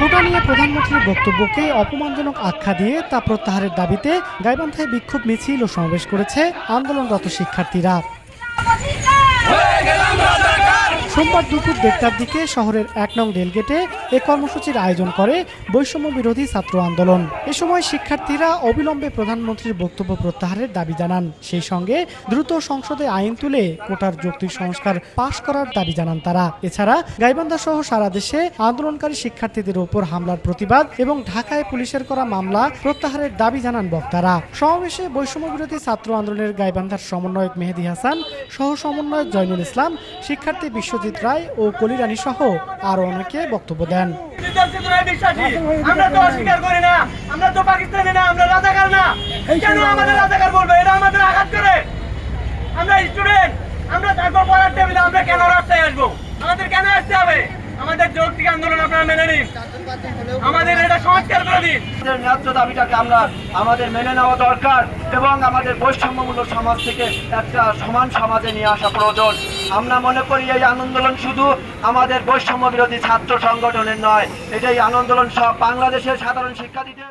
কোটা নিয়ে প্রধানমন্ত্রীর বক্তব্যকে অপমানজনক আখ্যা দিয়ে তা প্রত্যাহারের দাবিতে গাইবান্ধায় বিক্ষোভ মিছিল ও সমাবেশ করেছে আন্দোলনরত শিক্ষার্থীরা। সোমবার দুপুর দেড়টার দিকে শহরের এক নং রেলগেটে এ কর্মসূচির আয়োজন করে বৈষম্য বিরোধী ছাত্র আন্দোলন। এ সময় শিক্ষার্থীরা অবিলম্বে প্রধানমন্ত্রীর বক্তব্য প্রত্যাহারের দাবি জানান। সেই সঙ্গে দ্রুত সংসদে আইন তুলে কোটার যৌক্তিক সংস্কার পাশ করার দাবি জানান তারা। এছাড়া গাইবান্ধা সহ সারা দেশে আন্দোলনকারী শিক্ষার্থীদের উপর হামলার প্রতিবাদ এবং ঢাকায় পুলিশের করা মামলা প্রত্যাহারের দাবি জানান বক্তারা। সমাবেশে বৈষম্য বিরোধী ছাত্র আন্দোলনের গাইবান্ধার সমন্বয়ক মেহেদি হাসান, সহ সমন্বয়ক জয়নুল ইসলাম, শিক্ষার্থী বিশ্বজিৎ রায় ও কলিরানী সহ আরও অনেকে বক্তব্য দেন। আমরা তো অস্বীকার করি না আমরা তো পাকিস্তানি না আমরা রাজাকার না কেন আমাদের রাজাকার বলবে? এটা আমাদের আঘাত করে। আমরা স্টুডেন্ট আমরা তারপর পড়ার টেবিলে আমরা কেন রাস্তায় আসব? আমাদের কেন আসতে হবে? আমাদের যৌক্তিক আন্দোলন আপনারা মেনে নিন। আমাদের এটা সংস্কার করে দিন। আমাদের ন্যায্য দাবিটাকে আমরা আমাদের মেনে নেওয়া দরকার এবং আমাদের বৈষম্যমূলক সমাজ থেকে একটা সমান সমাজে নিয়ে আসা প্রয়োজন। আমরা মনে করি এই আন্দোলন শুধু আমাদের বৈষম্য বিরোধী ছাত্র সংগঠনের নয়, এটাই আন্দোলন সব বাংলাদেশের সাধারণ শিক্ষার্থীদের